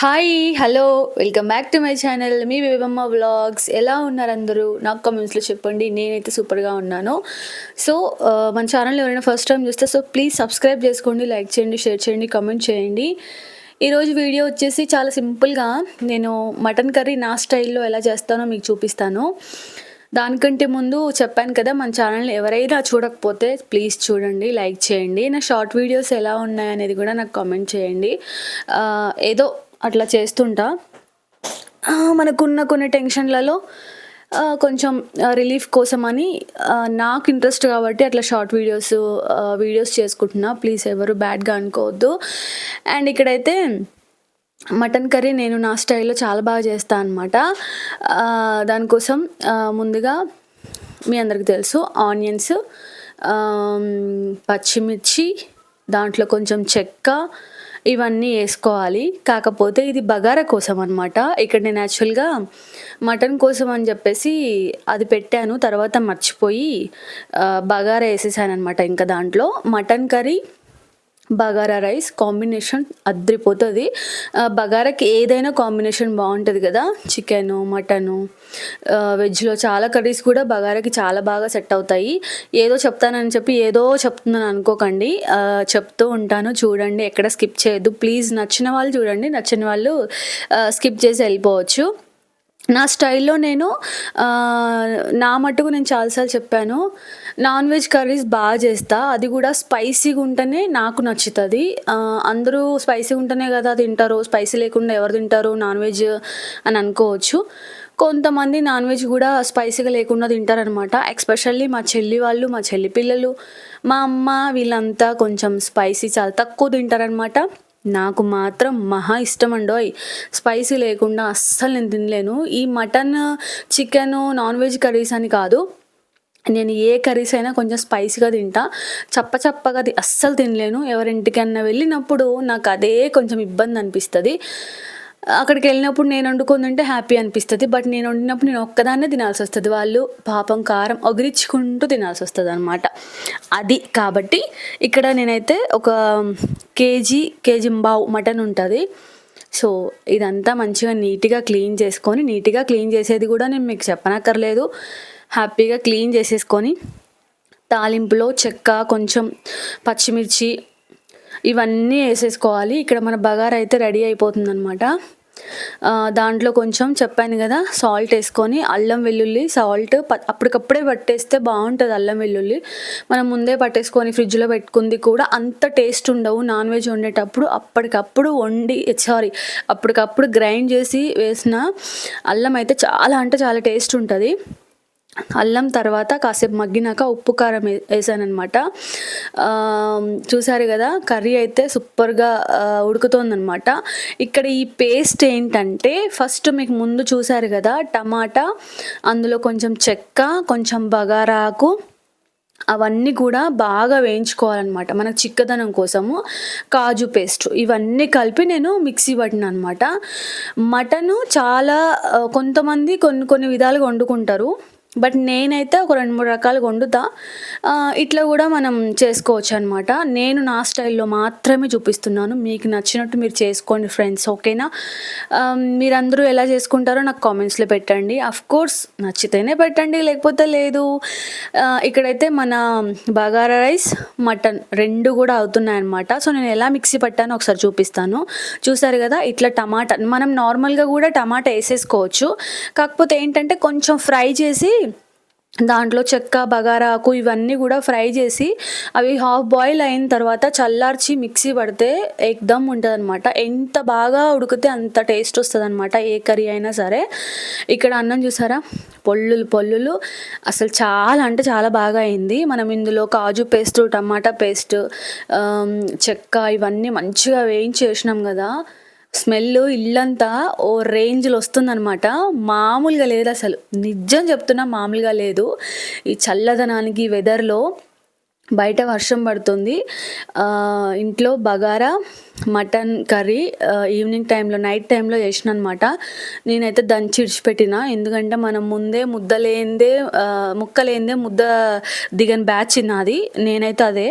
Hi hello welcome back to my channel me Bebamma vlogs ఎలా ఉన్నారు అందరూ? నాకు కామెంట్స్లో చెప్పండి. నేనైతే సూపర్గా ఉన్నాను. సో uh, మన ఛానల్ ఎవరైనా ఫస్ట్ టైం చూస్తే సో ప్లీజ్ సబ్స్క్రైబ్ చేసుకోండి లైక్ చేయండి షేర్ చేయండి కమెంట్ చేయండి. ఈరోజు వీడియో వచ్చేసి చాలా సింపుల్గా నేను మటన్ కర్రీ నా స్టైల్లో ఎలా చేస్తానో మీకు చూపిస్తాను. దానికంటే ముందు చెప్పాను కదా మన ఛానల్ని ఎవరైనా చూడకపోతే ప్లీజ్ చూడండి లైక్ చేయండి. నా షార్ట్ వీడియోస్ ఎలా ఉన్నాయనేది కూడా నాకు కామెంట్ చేయండి. Uh, ఏదో అట్లా చేస్తుంటా. మనకున్న కొన్ని టెన్షన్లలో కొంచెం రిలీఫ్ కోసమని అని నాకు ఇంట్రెస్ట్ కాబట్టి అట్లా షార్ట్ వీడియోస్ వీడియోస్ చేసుకుంటున్నా. ప్లీజ్ ఎవరు బ్యాడ్గా అనుకోవద్దు. అండ్ ఇక్కడైతే మటన్ కర్రీ నేను నా స్టైల్లో చాలా బాగా చేస్తాను అనమాట దానికోసం ముందుగా మీ అందరికి తెలుసు ఆనియన్స్ పచ్చిమిర్చి దాంట్లో కొంచెం చెక్క ఇవన్నీ వేసుకోవాలి. కాకపోతే ఇది బగారా కోసం అనమాట ఇక్కడ నేను యాక్చువల్గా మటన్ కోసం అని చెప్పేసి అది పెట్టాను. తర్వాత మర్చిపోయి బగారా వేసేసాను అనమాట ఇంకా దాంట్లో. Mutton curry bagara rice combination అద్రిపోతుంది. బగారాకి ఏదైనా కాంబినేషన్ బాగుంటుంది కదా చికెను మటను వెజ్లో చాలా కర్రీస్ కూడా బగారాకి చాలా బాగా సెట్ అవుతాయి. ఏదో చెప్తానని చెప్పి ఏదో చెప్తున్నాను అనుకోకండి. చెప్తూ ఉంటాను చూడండి ఎక్కడ స్కిప్ చేయొద్దు. ప్లీజ్ నచ్చిన వాళ్ళు చూడండి నచ్చిన వాళ్ళు స్కిప్ చేసి వెళ్ళిపోవచ్చు. నా స్టైల్లో నేను నా మట్టుకు నేను చాలాసార్లు చెప్పాను. నాన్ వెజ్ కర్రీస్ బాగా చేస్తా. అది కూడా స్పైసీగా ఉంటేనే నాకు నచ్చుతుంది. అందరూ స్పైసీగా ఉంటేనే కదా తింటారు. స్పైసీ లేకుండా ఎవరు తింటారు? నాన్ వెజ్ అని అనుకోవచ్చు. కొంతమంది నాన్ వెజ్ కూడా స్పైసీగా లేకుండా తింటారనమాట ఎక్స్పెషల్లీ మా చెల్లి వాళ్ళు మా చెల్లి పిల్లలు మా అమ్మ వీళ్ళంతా కొంచెం స్పైసీ చాలా తక్కువ తింటారనమాట నాకు మాత్రం మహా ఇష్టం అండోయ్ స్పైసీ లేకుండా అస్సలు నేను తినలేను. ఈ mutton chicken non veg curries అని కాదు. నేను ఏ కర్రీస్ అయినా కొంచెం స్పైసీగా తింటా. చప్ప చప్పగా అస్సలు తినలేను. ఎవరింటికన్నా వెళ్ళినప్పుడు నాకు అదే కొంచెం ఇబ్బంది అనిపిస్తుంది. అక్కడికి వెళ్ళినప్పుడు నేను వండుకొని ఉంటే హ్యాపీ అనిపిస్తుంది. బట్ నేను వండినప్పుడు నేను ఒక్కదాన్నే తినాల్సి వస్తుంది. వాళ్ళు పాపం కారం ఒగిరించుకుంటూ తినాల్సి వస్తుంది అనమాట అది కాబట్టి ఇక్కడ నేనైతే ఒక కేజీ కేజీ బావు మటన్ ఉంటుంది. సో ఇదంతా మంచిగా నీట్గా క్లీన్ చేసుకొని నీట్గా క్లీన్ చేసేది కూడా నేను మీకు చెప్పనక్కర్లేదు. హ్యాపీగా క్లీన్ చేసేసుకొని తాలింపులో చెక్క కొంచెం పచ్చిమిర్చి ఇవన్నీ వేసేసుకోవాలి. ఇక్కడ మన బగారా అయితే రెడీ అయిపోతుంది అనమాట దాంట్లో కొంచెం చెప్పాను కదా సాల్ట్ వేసుకొని అల్లం వెల్లుల్లి సాల్ట్ ప- అప్పటికప్పుడే పట్టేస్తే బాగుంటుంది అల్లం వెల్లుల్లి. మనం ముందే పట్టేసుకొని ఫ్రిడ్జ్లో పెట్టుకుంది కూడా అంత టేస్ట్ ఉండవు. నాన్ వెజ్ వండేటప్పుడు అప్పటికప్పుడు వండి సారీ అప్పటికప్పుడు గ్రైండ్ చేసి వేసిన అల్లం అయితే చాలా అంటే చాలా టేస్ట్ ఉంటుంది. అల్లం తర్వాత కాసేపు మగ్గినాక ఉప్పు కారం వేసానమాట చూసారు కదా కర్రీ అయితే సూపర్గా ఉడుకుతోందనమాట ఇక్కడ ఈ పేస్ట్ ఏంటంటే ఫస్ట్ మీకు ముందు చూసారు కదా టమాటా అందులో కొంచెం చెక్క కొంచెం బగారాకు అవన్నీ కూడా బాగా వేయించుకోవాలన్నమాట మనకు చిక్కదనం కోసము. కాజు పేస్ట్ ఇవన్నీ కలిపి నేను మిక్సీ పట్టిన అనమాట మటను చాలా కొంతమంది కొన్ని కొన్ని విధాలుగా వండుకుంటారు. బట్ నేనైతే ఒక రెండు మూడు రకాలుగా వండుతా. ఇట్లా కూడా మనం చేసుకోవచ్చు అనమాట నేను నా స్టైల్లో మాత్రమే చూపిస్తున్నాను. మీకు నచ్చినట్టు మీరు చేసుకోండి ఫ్రెండ్స్ ఓకేనా? మీరందరూ ఎలా చేసుకుంటారో నాకు కామెంట్స్లో పెట్టండి. అఫ్ కోర్స్ నచ్చితేనే పెట్టండి లేకపోతే లేదు. ఇక్కడైతే మన బగారా రైస్ మటన్ రెండు కూడా అవుతున్నాయి అనమాట సో నేను ఎలా మిక్సీ పట్టానో ఒకసారి చూపిస్తాను. చూసారు కదా ఇట్లా టమాటా. మనం నార్మల్గా కూడా టమాటా వేసేసుకోవచ్చు. కాకపోతే ఏంటంటే కొంచెం ఫ్రై చేసి దాంట్లో చెక్క బగారాకు ఇవన్నీ కూడా ఫ్రై చేసి అవి హాఫ్ బాయిల్ అయిన తర్వాత చల్లార్చి మిక్సీ పడితే ఎక్దమ్ ఉంటుంది అనమాట ఎంత బాగా ఉడికితే అంత టేస్ట్ వస్తుంది అనమాట ఏ కర్రీ అయినా సరే. ఇక్కడ అన్నం చూసారా? పొల్లులు పొల్లులు. అసలు చాలా అంటే చాలా బాగా అయింది. మనం ఇందులో కాజు పేస్ట్ టమాటా పేస్ట్ చెక్క ఇవన్నీ మంచిగా వేయించి వేసినాం కదా. స్మెల్ ఇల్లంతా ఓ రేంజ్లో వస్తుందన్నమాట. మామూలుగా లేదు అసలు. నిజం చెప్తున్నా మామూలుగా లేదు. ఈ చల్లదనానికి వెదర్లో బయట వర్షం పడుతుంది. ఇంట్లో బగారా మటన్ కర్రీ ఈవినింగ్ టైంలో నైట్ టైంలో చేసిన అనమాట నేనైతే దంచి ఇడిచిపెట్టిన ఎందుకంటే మనం ముందే ముద్ద లేనిదే ముక్క లేనిదే ముద్ద దిగని బ్యాచ్ నాది. నేనైతే అదే.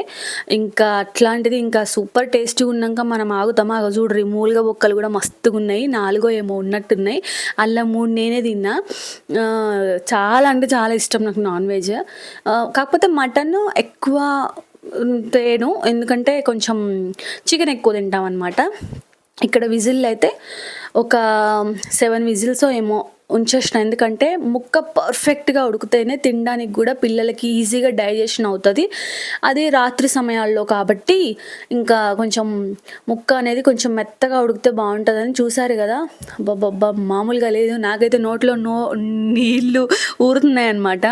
ఇంకా అట్లాంటిది ఇంకా సూపర్ టేస్టీ ఉన్నాక మనం ఆగుతాం ఆగ చూడ్రి మూలుగా బొక్కలు కూడా మస్తుగా ఉన్నాయి నాలుగో ఏమో ఉన్నట్టున్నాయి. అలా మూడు నేనే తిన్నా. చాలా అంటే చాలా ఇష్టం నాకు నాన్ వెజ్. కాకపోతే మటన్ ఎక్కువ తేను ఎందుకంటే కొంచెం చికెన్ ఎక్కువ తింటాం అనమాట ఇక్కడ విజిల్ అయితే ఒక సెవెన్ విజిల్స్ ఏమో ఉంచేసిన. ఎందుకంటే ముక్క పర్ఫెక్ట్గా ఉడికితేనే తినడానికి కూడా పిల్లలకి ఈజీగా డైజెషన్ అవుతుంది. అది రాత్రి సమయాల్లో కాబట్టి ఇంకా కొంచెం ముక్క అనేది కొంచెం మెత్తగా ఉడికితే బాగుంటుందని చూసారు కదా. బాబా మామూలుగా లేదు. నాకైతే నోట్లో నో నీళ్ళు ఊరుతున్నాయి అనమాట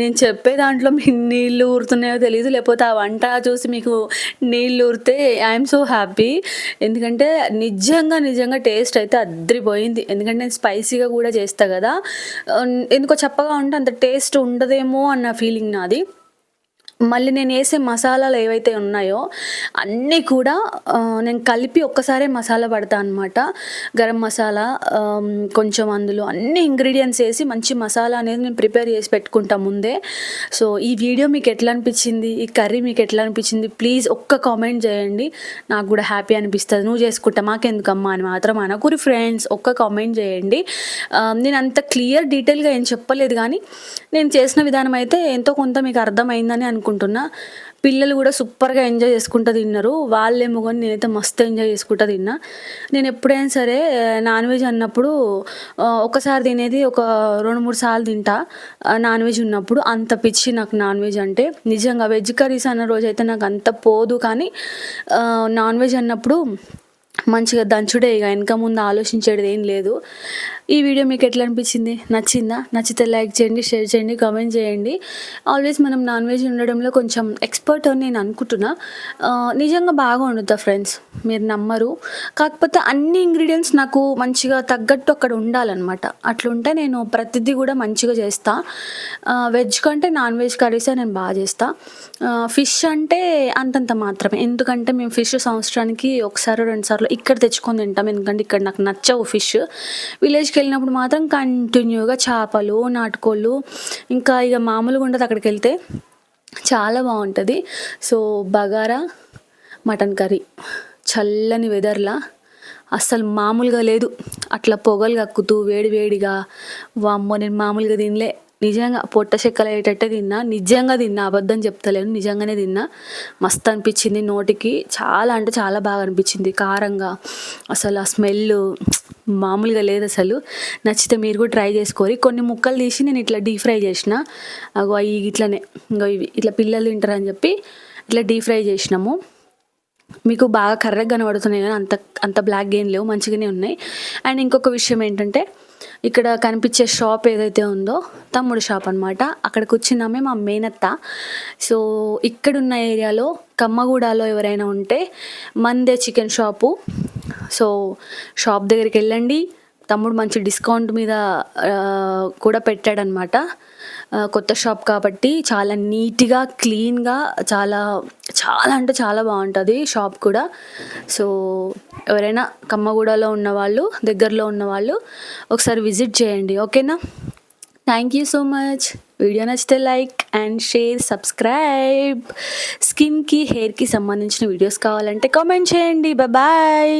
నేను చెప్పే దాంట్లో మీకు నీళ్ళు ఊరుతున్నాయో తెలియదు లేకపోతే ఆ వంట చూసి మీకు నీళ్ళు ఊరితే ఐఎమ్ సో హ్యాపీ ఎందుకంటే నిజంగా నిజంగా టేస్ట్ అయితే అద్దరిపోయింది ఎందుకంటే నేను స్పైసీగా కూడా చేస్తా కదా. ఎందుకో చెప్పగా ఉంటే అంత టేస్ట్ ఉండదేమో అన్న ఫీలింగ్ నాది. మళ్ళీ నేను వేసే మసాలాలు ఏవైతే ఉన్నాయో అన్నీ కూడా నేను కలిపి ఒక్కసారే మసాలా పడతా అనమాట గరం మసాలా కొంచెం అందులో అన్ని ఇంగ్రీడియంట్స్ వేసి మంచి మసాలా అనేది నేను ప్రిపేర్ చేసి పెట్టుకుంటా ముందే. సో ఈ వీడియో మీకు ఎట్లా అనిపించింది? ఈ కర్రీ మీకు ఎట్లా అనిపించింది? ప్లీజ్ ఒక్క కామెంట్ చేయండి. నాకు కూడా హ్యాపీ అనిపిస్తుంది. నువ్వు చేసుకుంటా మాకెందుకమ్మా అని మాత్రం అనకూరి ఫ్రెండ్స్ ఒక్క కామెంట్ చేయండి. నేను అంత క్లియర్ డీటెయిల్గా ఏం చెప్పలేదు కానీ నేను చేసిన విధానం అయితే ఎంతో కొంత మీకు అర్థమైందని అనుకుంటున్నా పిల్లలు కూడా సూపర్గా ఎంజాయ్ చేసుకుంటూ తిన్నారు. వాళ్ళేమో కానీ నేనైతే మస్తు ఎంజాయ్ చేసుకుంటూ తిన్నా. నేను ఎప్పుడైనా సరే నాన్ వెజ్ అన్నప్పుడు ఒకసారి తినేది ఒక రెండు మూడు సార్లు తింటా. నాన్ వెజ్ ఉన్నప్పుడు అంత పిచ్చి నాకు నాన్ వెజ్ అంటే. నిజంగా వెజ్ కర్రీస్ అన్న రోజు అయితే నాకు అంత పోదు కానీ నాన్ వెజ్ అన్నప్పుడు మంచిగా దంచుడే ఇక వెనక ముందు ఆలోచించేది ఏం లేదు. ఈ వీడియో మీకు ఎట్లా అనిపించింది? నచ్చిందా? నచ్చితే లైక్ చేయండి షేర్ చేయండి కామెంట్ చేయండి. ఆల్వేస్ మనం నాన్ వెజ్ ఉండడంలో కొంచెం ఎక్స్పర్ట్ అని నేను అనుకుంటున్నా. నిజంగా బాగా వండుతా ఫ్రెండ్స్. మీరు నమ్మరు. కాకపోతే అన్ని ఇంగ్రీడియంట్స్ నాకు మంచిగా తగ్గట్టు అక్కడ ఉండాలన్నమాట. అట్లుంటే నేను ప్రతిదీ కూడా మంచిగా చేస్తా. వెజ్ కంటే నాన్ వెజ్ కర్రీసే నేను బాగా చేస్తా. ఫిష్ అంటే అంతంత మాత్రమే. ఎందుకంటే మేము ఫిష్ సంవత్సరానికి ఒకసారి రెండుసార్లు ఇక్కడ తెచ్చుకొని తింటాం. ఎందుకంటే ఇక్కడ నాకు నచ్చవు ఫిష్ విలేజ్కి వెళ్ళినప్పుడు మాత్రం కంటిన్యూగా చేపలు నాటుకోళ్ళు ఇంకా ఇక మామూలుగా ఉండదు అక్కడికి వెళ్తే. చాలా బాగుంటుంది. So bagara mutton curry. చల్లని వెదర్లా. అస్సలు మామూలుగా లేదు. అట్లా పొగలు కక్కుతూ వేడి వేడిగా. వామ్మో నేను మామూలుగా తినలే. నిజంగా పొట్ట చెక్కలు అయ్యేటట్టే తిన్నా నిజంగా తిన్నా అబద్ధం చెప్తలేను నిజంగానే తిన్నా. మస్తు అనిపించింది నోటికి. చాలా అంటే చాలా బాగా అనిపించింది కారంగా. అసలు ఆ స్మెల్ మామూలుగా లేదు అసలు. నచ్చితే మీరు కూడా ట్రై చేసుకోరి. కొన్ని ముక్కలు తీసి నేను ఇట్లా డీప్ ఫ్రై చేసిన. అగో అవి ఇట్లనే ఇంకో ఇవి ఇట్లా పిల్లలు తింటారని చెప్పి ఇట్లా డీప్ ఫ్రై చేసినాము. మీకు బాగా కర్రగా కనబడుతున్నాయి కానీ అంత అంత బ్లాక్ ఏం లేవు మంచిగానే ఉన్నాయి. అండ్ ఇంకొక విషయం ఏంటంటే ఇక్కడ కనిపించే షాప్ ఏదైతే ఉందో తమ్ముడు షాప్ అనమాట అక్కడికి వచ్చినామే మా మేనత్త. సో ఇక్కడున్న ఏరియాలో కమ్మగూడలో ఎవరైనా ఉంటే మందే చికెన్ షాపు. సో షాప్ దగ్గరికి వెళ్ళండి. తమ్ముడు మంచి డిస్కౌంట్ మీద కూడా పెట్టాడనమాట కొత్త షాప్ కాబట్టి చాలా నీట్గా క్లీన్గా చాలా చాలా అంటే చాలా బాగుంటుంది షాప్ కూడా. సో ఎవరైనా కమ్మగూడలో ఉన్నవాళ్ళు దగ్గరలో ఉన్నవాళ్ళు ఒకసారి విజిట్ చేయండి ఓకేనా? Thank you so much video నచ్చితే లైక్ అండ్ షేర్ సబ్స్క్రైబ్. స్కిన్కి హెయిర్కి సంబంధించిన వీడియోస్ కావాలంటే కామెంట్ చేయండి. బాయ్